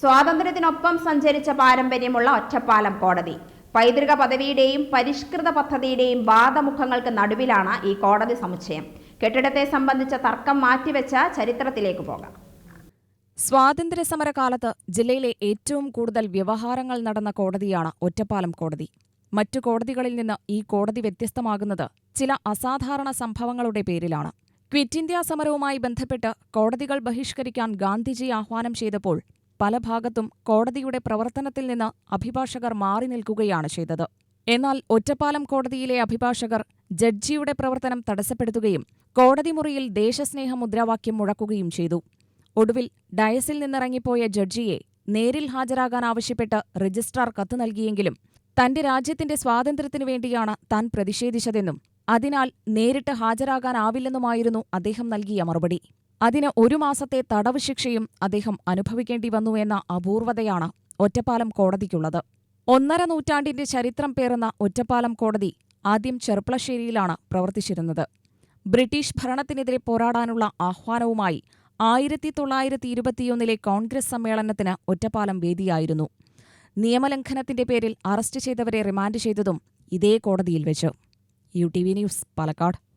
സ്വാതന്ത്ര്യത്തിനൊപ്പം സഞ്ചരിച്ച പാരമ്പര്യമുള്ള ഒറ്റപ്പാലം കോടതി. പൈതൃക പദവിയുടെയും പരിഷ്കൃത പദ്ധതിയുടെയും വാദമുഖങ്ങൾക്ക് നടുവിലാണ് ഈ കോടതി സമുച്ചയം. കെട്ടിടത്തെ സംബന്ധിച്ച തർക്കം മാറ്റിവെച്ച ചരിത്രത്തിലേക്ക് പോകാം. സ്വാതന്ത്ര്യ സമരകാലത്ത് ജില്ലയിലെ ഏറ്റവും കൂടുതൽ വ്യവഹാരങ്ങൾ നടന്ന കോടതിയാണ് ഒറ്റപ്പാലം കോടതി. മറ്റു കോടതികളിൽ നിന്ന് ഈ കോടതി വ്യത്യസ്തമാകുന്നത് ചില അസാധാരണ സംഭവങ്ങളുടെ പേരിലാണ്. ക്വിറ്റ് ഇന്ത്യ സമരവുമായി ബന്ധപ്പെട്ട് കോടതികൾ ബഹിഷ്കരിക്കാൻ ഗാന്ധിജി ആഹ്വാനം ചെയ്തപ്പോൾ പല ഭാഗത്തും കോടതിയുടെ പ്രവർത്തനത്തിൽ നിന്ന് അഭിഭാഷകർ മാറി നിൽക്കുകയാണ് ചെയ്തത്. എന്നാൽ ഒറ്റപ്പാലം കോടതിയിലെ അഭിഭാഷകർ ജഡ്ജിയുടെ പ്രവർത്തനം തടസ്സപ്പെടുത്തുകയും കോടതി മുറിയിൽ ദേശസ്നേഹ മുദ്രാവാക്യം മുഴക്കുകയും ചെയ്തു. ഒടുവിൽ ഡയസിൽ നിന്നിറങ്ങിപ്പോയ ജഡ്ജിയെ നേരിൽ ഹാജരാകാൻ ആവശ്യപ്പെട്ട് രജിസ്ട്രാർ കത്ത് നൽകിയെങ്കിലും തന്റെ രാജ്യത്തിന്റെ സ്വാതന്ത്ര്യത്തിനു വേണ്ടിയാണ് താൻ പ്രതിഷേധിച്ചതെന്നും അതിനാൽ നേരിട്ട് ഹാജരാകാനാവില്ലെന്നുമായിരുന്നു അദ്ദേഹം നൽകിയ മറുപടി. അതിന് ഒരു മാസത്തെ തടവ് ശിക്ഷയും അദ്ദേഹം അനുഭവിക്കേണ്ടി വന്നു എന്ന അപൂർവതയാണ് ഒറ്റപ്പാലം കോടതിക്കുള്ളത്. ഒന്നര നൂറ്റാണ്ടിന്റെ ചരിത്രം പേറുന്ന ഒറ്റപ്പാലം കോടതി ആദ്യം ചെർപ്പളശ്ശേരിയിലാണ് പ്രവർത്തിച്ചിരുന്നത്. ബ്രിട്ടീഷ് ഭരണത്തിനെതിരെ പോരാടാനുള്ള ആഹ്വാനവുമായി ആയിരത്തി തൊള്ളായിരത്തി ഇരുപത്തിയൊന്നിലെ കോൺഗ്രസ് സമ്മേളനത്തിന് ഒറ്റപ്പാലം വേദിയായിരുന്നു. നിയമലംഘനത്തിന്റെ പേരിൽ അറസ്റ്റ് ചെയ്തവരെ റിമാൻഡ് ചെയ്തതും ഇതേ കോടതിയിൽ വെച്ച്. U T V news Palakkad.